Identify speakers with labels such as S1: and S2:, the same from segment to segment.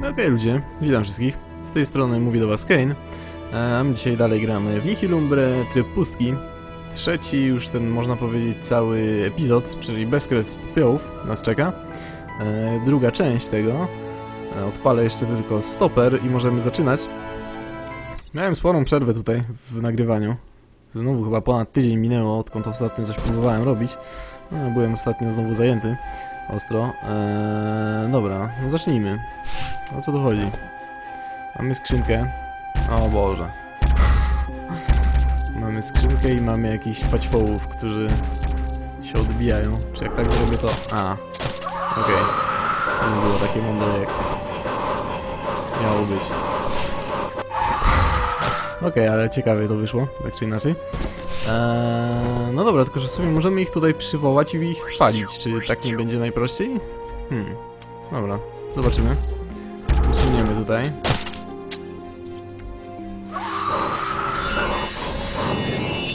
S1: Okej ludzie, witam wszystkich. Z tej strony mówi do was Kane. A my dzisiaj dalej gramy w Nihilumbre, tryb pustki. Trzeci już ten, można powiedzieć, cały epizod, czyli bezkres popiołów nas czeka. E, druga część tego. E, odpalę jeszcze tylko stoper i możemy zaczynać. Miałem sporą przerwę tutaj w nagrywaniu. Znowu chyba ponad tydzień minęło, odkąd ostatnio coś próbowałem robić. No, byłem ostatnio znowu zajęty. Ostro. Eee, dobra, no zacznijmy. O co tu chodzi? Mamy skrzynkę. O Boże. mamy skrzynkę i mamy jakichś paćwołów, którzy się odbijają. Czy jak tak zrobię to... A. Okej. To nie było takie mądre jak miało być. Okej, ale ciekawie to wyszło, tak czy inaczej. Eee, no dobra, tylko że w sumie możemy ich tutaj przywołać i ich spalić. Czy tak nie będzie najprościej? Hmm. Dobra, zobaczymy. Usuniemy tutaj.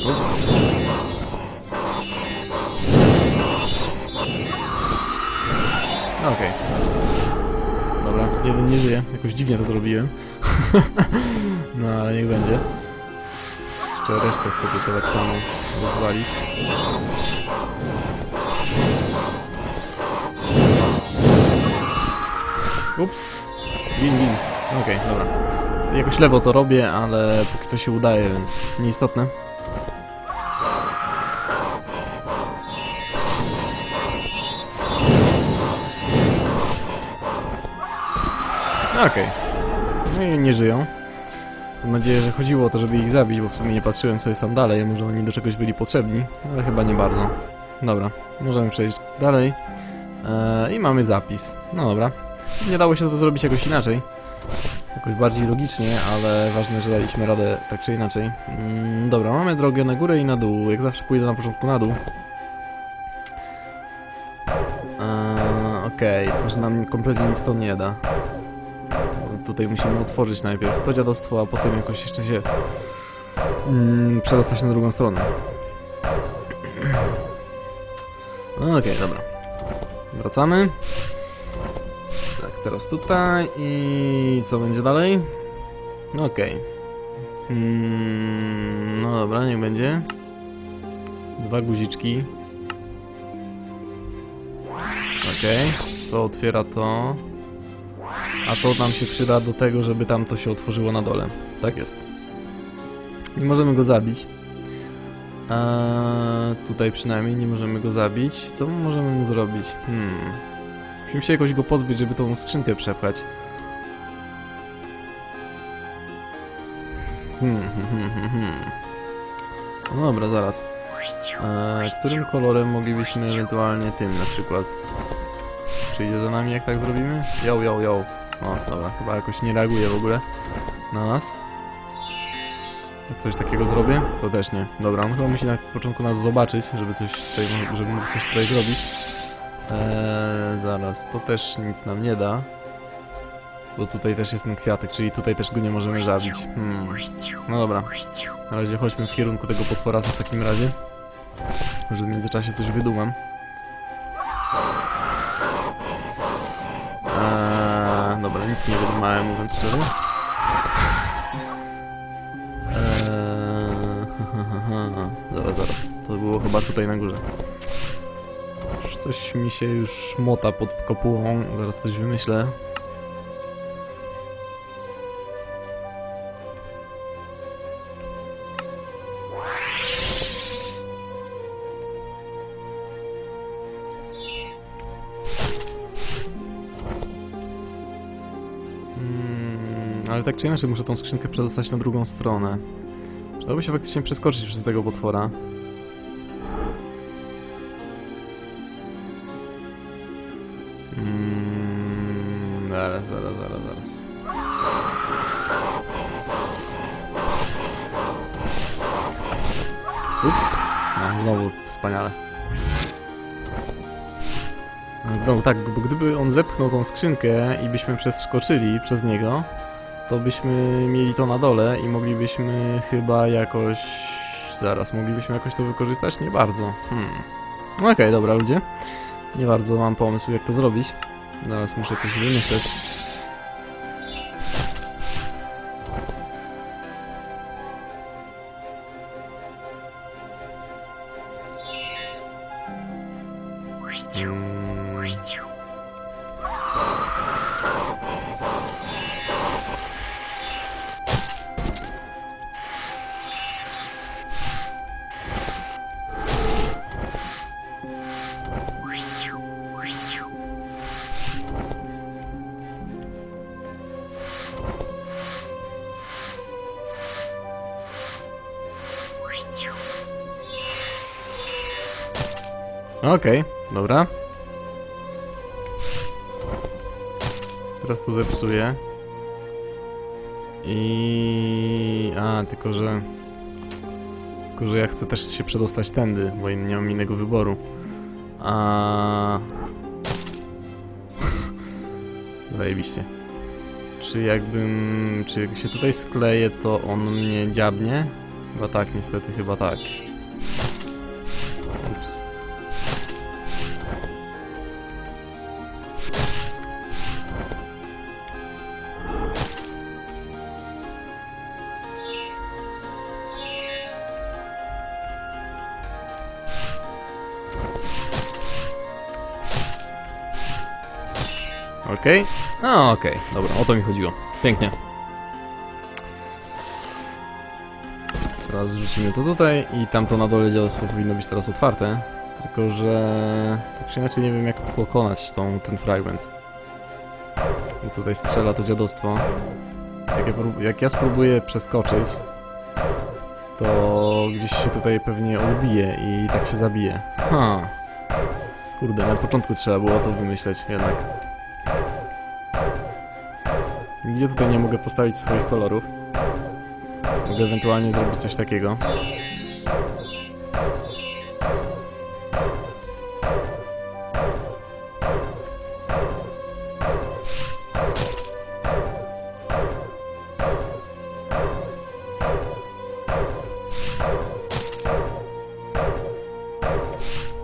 S1: Ups. No, Okej. Dobra, jeden nie żyje. Jakoś dziwnie to zrobiłem. no ale niech będzie. Jeszcze resztę chcę tylko tak samo rozwalić. Ups. Win, win. Okej, dobra. Jakoś lewo to robię, ale póki co się udaje, więc nieistotne. Okej. No i nie żyją. Mam nadzieję, że chodziło o to, żeby ich zabić, bo w sumie nie patrzyłem co jest tam dalej, może oni do czegoś byli potrzebni, ale chyba nie bardzo. Dobra, możemy przejść dalej. Eee, I mamy zapis. No dobra. Nie dało się to zrobić jakoś inaczej. Jakoś bardziej logicznie, ale ważne, że daliśmy radę tak czy inaczej. Mm, dobra, mamy drogę na górę i na dół. Jak zawsze pójdę na początku na dół. Eee, Okej, że nam kompletnie nic to nie da. Tutaj musimy otworzyć najpierw to dziadostwo, a potem jakoś jeszcze się mm, przedostać na drugą stronę. Okej, dobra. Wracamy. Teraz tutaj i co będzie dalej? Okej. Mm, no dobra, niech będzie. Dwa guziczki. Okej, to otwiera to. A to nam się przyda do tego, żeby tam to się otworzyło na dole. Tak jest. Nie możemy go zabić. Eee, tutaj przynajmniej nie możemy go zabić. Co możemy mu zrobić? Hmm. Musimy się jakoś go pozbyć, żeby tą skrzynkę przepchać. Hmm, hmm, hmm, hmm, hmm. No dobra, zaraz. Eee, którym kolorem moglibyśmy ewentualnie tym na przykład? Przyjdzie za nami, jak tak zrobimy? Yo, yo, yo. O, dobra, chyba jakoś nie reaguje w ogóle na nas. Jak coś takiego zrobię, to też nie. Dobra, on chyba musi na początku nas zobaczyć, żeby coś tutaj, żeby mógł coś tutaj zrobić. Eee, zaraz, to też nic nam nie da. Bo tutaj też jest ten kwiatek, czyli tutaj też go nie możemy zabić. Hmm. No dobra, na razie chodźmy w kierunku tego potworasa w takim razie. Może w międzyczasie coś wydumam. Eee, dobra, nic nie wydumałem, mówiąc szczerze. Eee, zaraz, zaraz. To było chyba tutaj na górze. Coś mi się już mota pod kopułą. Zaraz coś wymyślę. Mm, ale tak czy inaczej muszę tą skrzynkę przedostać na drugą stronę. Przydałoby się faktycznie przeskoczyć przez tego potwora. Ups. No, znowu wspaniale. No tak, bo gdyby on zepchnął tą skrzynkę i byśmy przeskoczyli przez niego, to byśmy mieli to na dole i moglibyśmy chyba jakoś... Zaraz, moglibyśmy jakoś to wykorzystać? Nie bardzo. Hmm. Okej, dobra ludzie. Nie bardzo mam pomysł jak to zrobić. Zaraz muszę coś wymyśleć. Okej, dobra. Teraz to zepsuję. I... A, tylko że... Tylko, że ja chcę też się przedostać tędy, bo nie mam innego wyboru. A... Zajebiście. Czy jakbym... Czy jak się tutaj skleję, to on mnie dziabnie? Chyba tak, niestety, chyba tak. Okej. No okej, dobra, o to mi chodziło. Pięknie. Teraz zrzucimy to tutaj i tamto na dole dziadostwo powinno być teraz otwarte. Tylko, że tak czy inaczej nie wiem jak pokonać tą, ten fragment. I tutaj strzela to dziadostwo. Jak ja, jak ja spróbuję przeskoczyć, to gdzieś się tutaj pewnie odbije i tak się zabije. Ha. Kurde, na początku trzeba było to wymyśleć jednak. Gdzie tutaj nie mogę postawić swoich kolorów? Mogę ewentualnie zrobić coś takiego.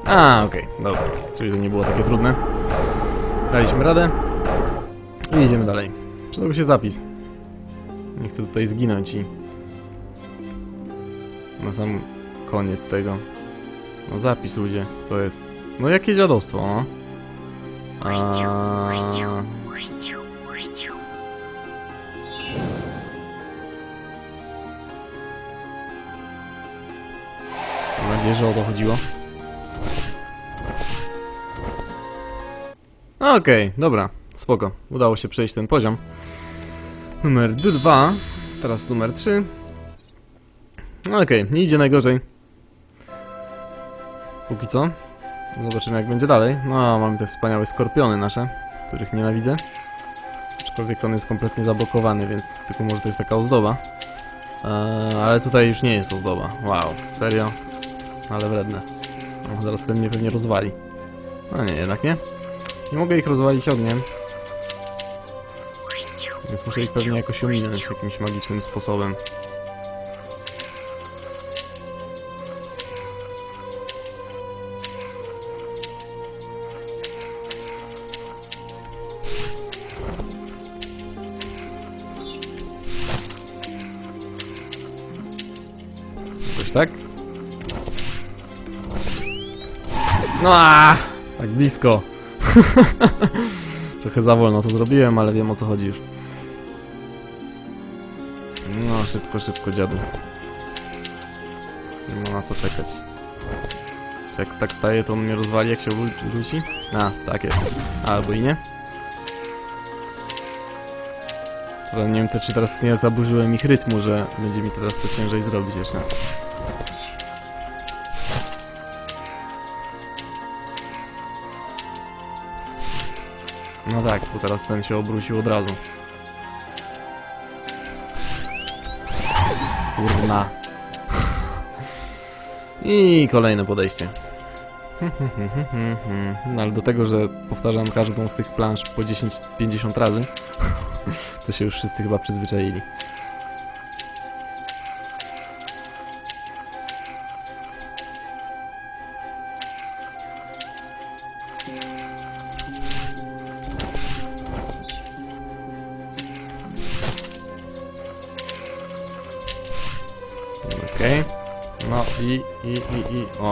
S1: A, okej, dobra. Czyli to nie było takie trudne. Daliśmy radę. I jedziemy dalej. Przydałby się zapis. Nie chcę tutaj zginąć i... Na sam koniec tego. No zapis ludzie, co jest? No jakie dziadostwo, no. A... Mam nadzieję, że o to chodziło. Okej, dobra, spoko. Udało się przejść ten poziom. Numer 2, teraz numer 3. Okej, nie idzie najgorzej. Póki co. Zobaczymy jak będzie dalej. No, mamy te wspaniałe skorpiony nasze, których nienawidzę. Aczkolwiek on jest kompletnie zablokowany, więc tylko może to jest taka ozdoba. Eee, ale tutaj już nie jest ozdoba. Wow, serio? Ale wredne. No, zaraz ten mnie pewnie rozwali. No nie, jednak nie. Nie mogę ich rozwalić ogniem. Więc muszę ich pewnie jakoś ominąć jakimś magicznym sposobem. Jakoś tak? No, a, tak blisko. Trochę za wolno to zrobiłem, ale wiem o co chodzi już. No, szybko, szybko, dziadu. Nie ma na co czekać. Czy jak tak staje, to on mnie rozwali, jak się wróci? A, tak jest. Albo i nie. Teraz nie wiem, czy teraz nie zaburzyłem ich rytmu, że będzie mi teraz to ciężej zrobić jeszcze. No tak, bo teraz ten się obrócił od razu. Kurna. I kolejne podejście. No ale do tego, że powtarzam każdą z tych plansz po 10-50 razy, to się już wszyscy chyba przyzwyczaili.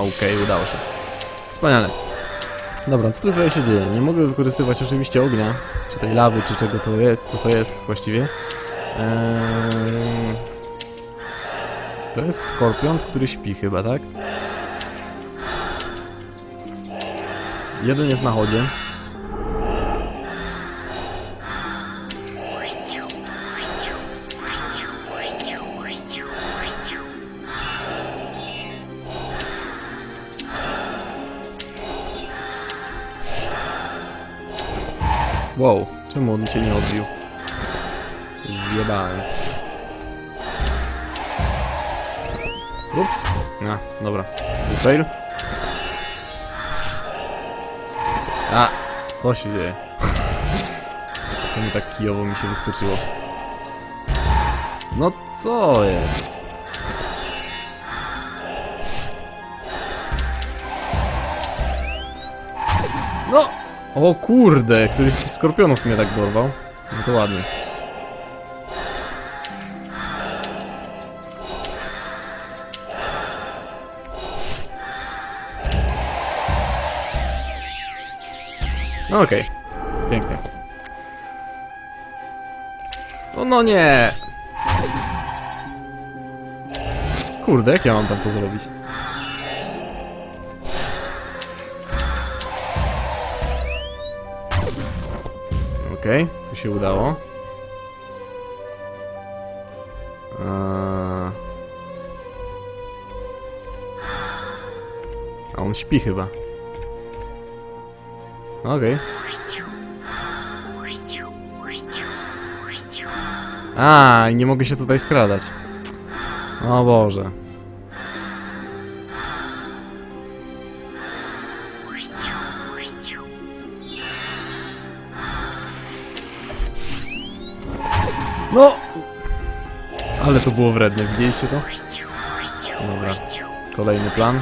S1: Okej, udało się. Wspaniale. Dobra, co tutaj się dzieje? Nie mogę wykorzystywać oczywiście ognia, czy tej lawy, czy czego to jest, co to jest właściwie. Eee... To jest skorpion, który śpi chyba, tak? Jeden jest na chodzie. Wow, czemu on się nie odbił? Zjebałem. Ups. A, dobra. Fail. A, co się dzieje? Czemu tak kijowo mi się wyskoczyło? No co jest? O kurde, któryś z skorpionów mnie tak dorwał. No to ładnie. No okej. Pięknie. O no nie! Kurde, jak ja mam tam to zrobić? Okej, tu się udało. A on śpi chyba. Okej. A, i nie mogę się tutaj skradać. O Boże. No! Ale to było wredne, widzieliście to? Dobra. Kolejny plan.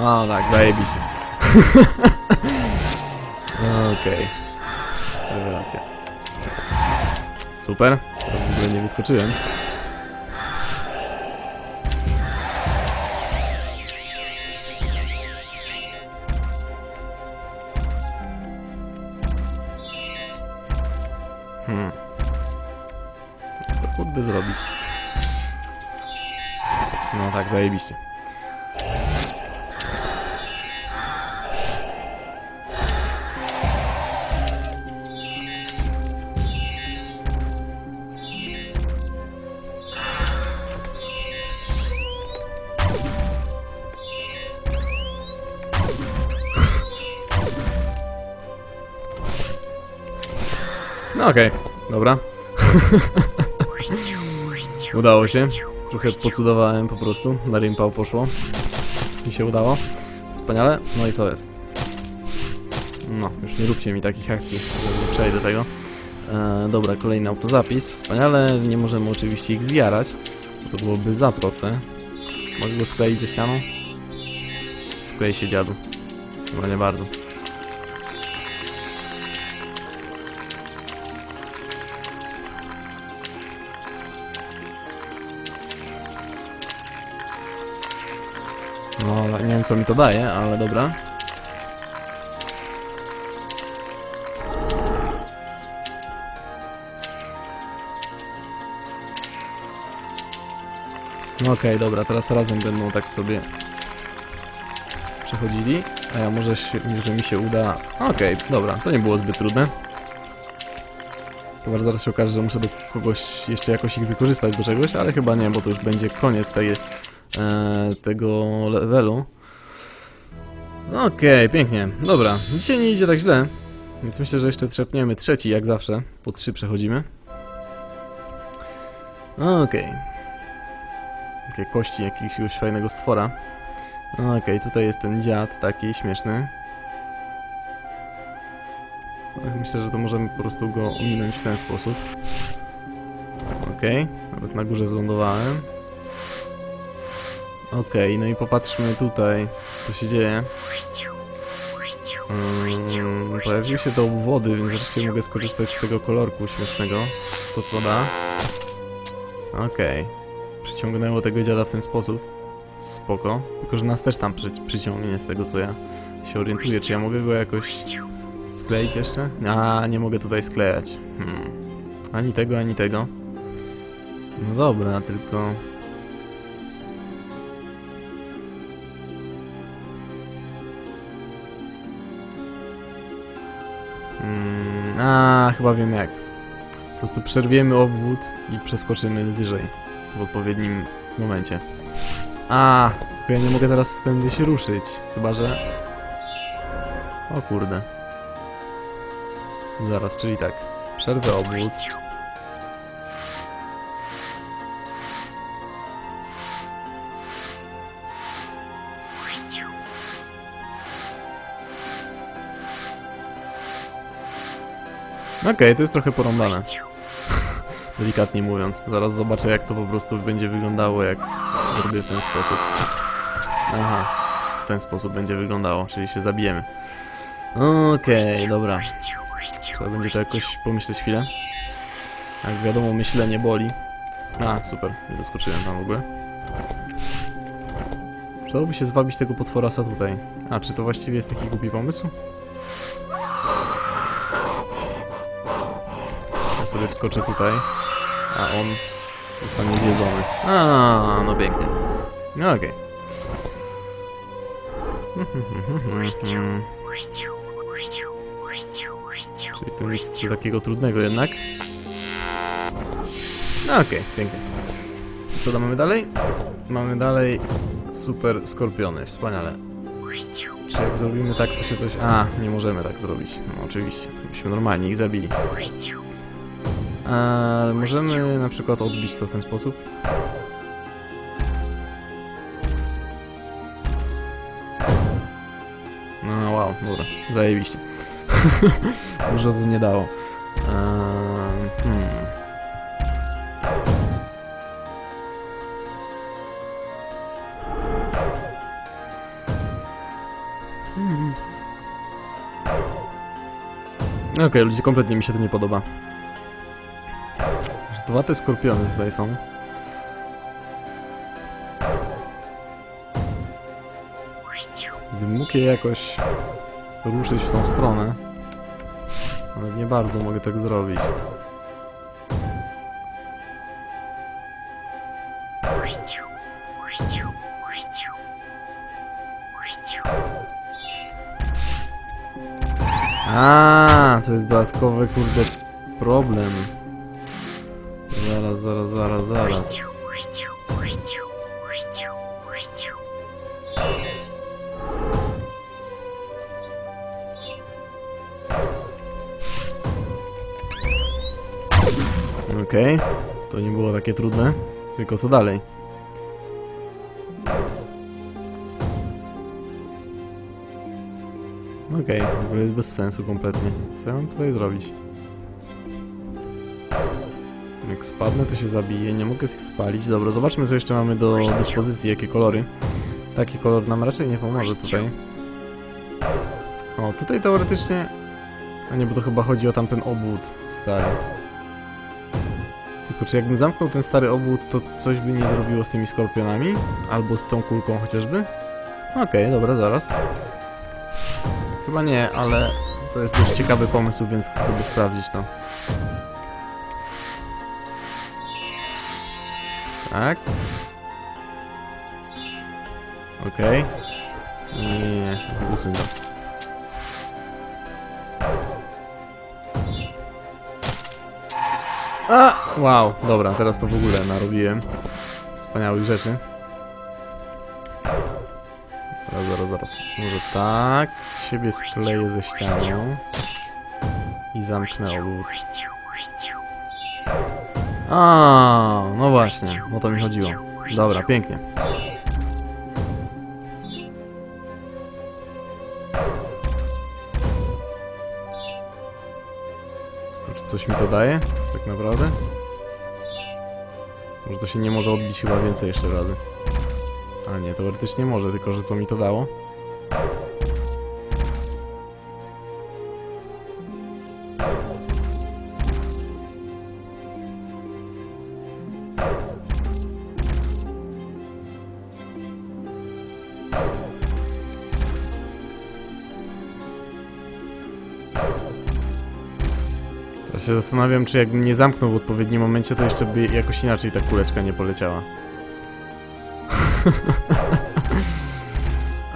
S1: O tak, zajebiście. Okej. Rewelacja. Super. Teraz w ogóle nie wyskoczyłem. Kurde zrobić? No tak, zajebiście. No okej, dobra. Udało się. Trochę pocudowałem po prostu. Na rimpał poszło. I się udało. Wspaniale. No i co jest? No, już nie róbcie mi takich akcji, przejdę tego. E, dobra, kolejny autozapis. Wspaniale. Nie możemy oczywiście ich zjarać. bo To byłoby za proste. Mogę go skleić ze ścianą? Sklej się dziadu. Chyba nie bardzo. Co mi to daje, ale dobra. Okej, dobra, teraz razem będą tak sobie przechodzili. A ja może, się, może mi się uda... Okej, dobra, to nie było zbyt trudne. Chyba że zaraz się okaże, że muszę do kogoś jeszcze jakoś ich wykorzystać do czegoś, ale chyba nie, bo to już będzie koniec tej, e, tego levelu. Okej, pięknie. Dobra, dzisiaj nie idzie tak źle. Więc myślę, że jeszcze trzepniemy trzeci, jak zawsze. Po trzy przechodzimy. Okej. Takie kości jakiegoś fajnego stwora. Okej, tutaj jest ten dziad taki śmieszny. Myślę, że to możemy po prostu go ominąć w ten sposób. Okej, nawet na górze zlądowałem. Okej, no i popatrzmy tutaj, co się dzieje. Mm, pojawiły się te obwody, więc wreszcie mogę skorzystać z tego kolorku śmiesznego. Co to da? Okej. Przyciągnęło tego dziada w ten sposób. Spoko. Tylko, że nas też tam przy, przyciągnie z tego, co ja się orientuję. Czy ja mogę go jakoś skleić jeszcze? A, nie mogę tutaj sklejać. Hmm. Ani tego, ani tego. No dobra, tylko... Mm, a, chyba wiem jak. Po prostu przerwiemy obwód i przeskoczymy wyżej w odpowiednim momencie. A, tylko ja nie mogę teraz tędy się ruszyć. Chyba, że... O kurde. Zaraz, czyli tak. Przerwę obwód. Okej, to jest trochę porąbane. Delikatnie mówiąc. Zaraz zobaczę jak to po prostu będzie wyglądało, jak zrobię w ten sposób. Aha, w ten sposób będzie wyglądało, czyli się zabijemy. Okej, dobra. Trzeba będzie to jakoś pomyśleć chwilę. Jak wiadomo, myślenie boli. A, super, nie doskoczyłem tam w ogóle. Przydałoby się zwabić tego potworasa tutaj. A, czy to właściwie jest taki głupi pomysł? Sobie wskoczę tutaj, a on zostanie zjedzony. A, no pięknie. No okej. Czyli to nic takiego trudnego jednak. No okej, pięknie. I co tam mamy dalej? Mamy dalej super skorpiony, wspaniale. Czy jak zrobimy tak, to się coś... A, nie możemy tak zrobić. No oczywiście, byśmy normalnie ich zabili. Ale możemy na przykład odbić to w ten sposób. No wow, dobra, zajebiście. Dużo to nie dało. Ehm, hmm. Okej, ludzie, kompletnie mi się to nie podoba. Dwa te skorpiony tutaj są. Gdybym mógł je jakoś ruszyć w tą stronę, ale nie bardzo mogę tak zrobić. A, to jest dodatkowy kurde problem. Zaraz, zaraz, zaraz, zaraz. Okej, to nie było takie trudne. Tylko co dalej? Okej, w ogóle jest bez sensu kompletnie. Co ja mam tutaj zrobić? Spadnę, to się zabiję. Nie mogę ich spalić. Dobra, zobaczmy, co jeszcze mamy do dyspozycji, jakie kolory. Taki kolor nam raczej nie pomoże tutaj. O, tutaj teoretycznie... A nie, bo to chyba chodzi o tamten obwód stary. Tylko czy jakbym zamknął ten stary obwód, to coś by nie zrobiło z tymi skorpionami? Albo z tą kulką chociażby? Okej, dobra, zaraz. Chyba nie, ale to jest dość ciekawy pomysł, więc chcę sobie sprawdzić to. Tak. Okej. Nie, nie, nie, usuń to. A! Wow, dobra, teraz to w ogóle narobiłem wspaniałych rzeczy. Zaraz, zaraz, zaraz. Może tak. Siebie skleję ze ścianą. I zamknę obwód. A, no właśnie, o to mi chodziło. Dobra, pięknie. Czy coś mi to daje? Tak naprawdę? Może to się nie może odbić chyba więcej jeszcze razy. A nie, teoretycznie może, tylko że co mi to dało? Teraz się zastanawiam, czy jakbym nie zamknął w odpowiednim momencie, to jeszcze by jakoś inaczej ta kuleczka nie poleciała.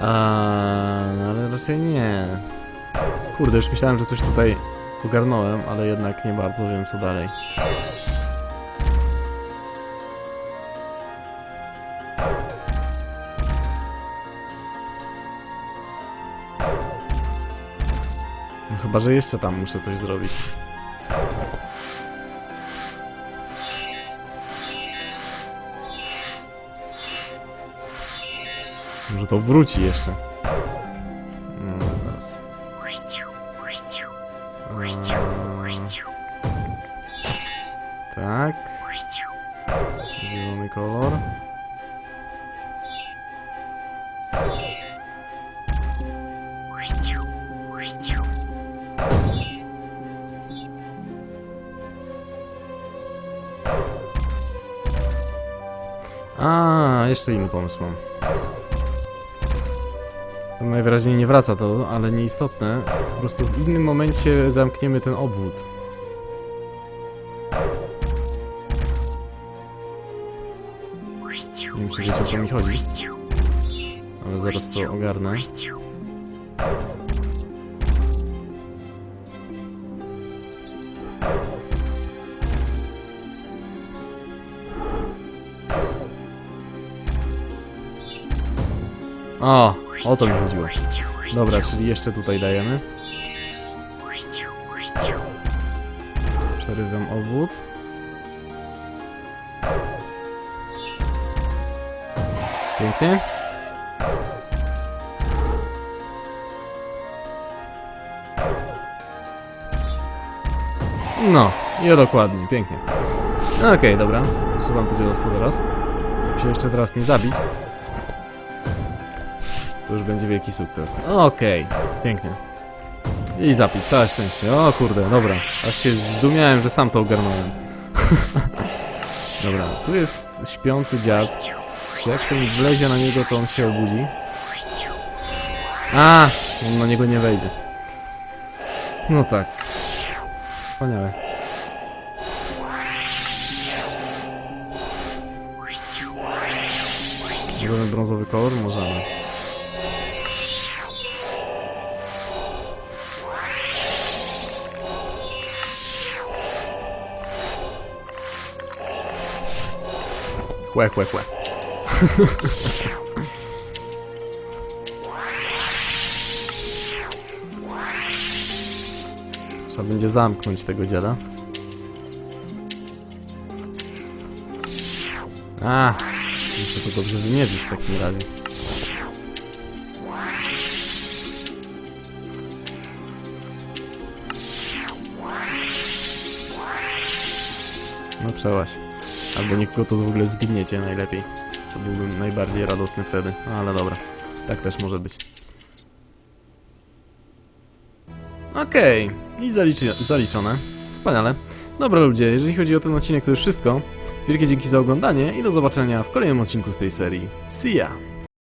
S1: A, no ale raczej nie. Kurde, już myślałem, że coś tutaj ogarnąłem, ale jednak nie bardzo wiem co dalej. No chyba, że jeszcze tam muszę coś zrobić. Może to wróci jeszcze. No, tak. Zielony kolor. A, jeszcze inny pomysł mam. Najwyraźniej nie wraca to, ale nieistotne. Po prostu w innym momencie zamkniemy ten obwód. Nie wiem, czy wiecie o co mi chodzi, ale zaraz to ogarnę. O, o to mi chodziło. Dobra, czyli jeszcze tutaj dajemy. Przerywam obwód. Pięknie. No, o dokładnie, pięknie. Okej, dobra. Usuwam to dziadostwo teraz. Jak się jeszcze teraz nie zabić, to już będzie wielki sukces. Okej, pięknie. I zapis, całe szczęście. O kurde, dobra. Aż się zdumiałem, że sam to ogarnąłem. dobra, tu jest śpiący dziad. Jak ten wlezie na niego, to on się obudzi? A, on na niego nie wejdzie. No tak. Wspaniale. Możemy brązowy kolor? Możemy. Chłe, chłe, chłe. Trzeba będzie zamknąć tego dziada. A, muszę to dobrze wymierzyć w takim razie. No przełaś. Albo go to w ogóle zgniecie najlepiej. To byłbym najbardziej radosny wtedy. No ale dobra, tak też może być. Okej, i zaliczy, zaliczone. Wspaniale. Dobra ludzie, jeżeli chodzi o ten odcinek to już wszystko. Wielkie dzięki za oglądanie i do zobaczenia w kolejnym odcinku z tej serii. See ya!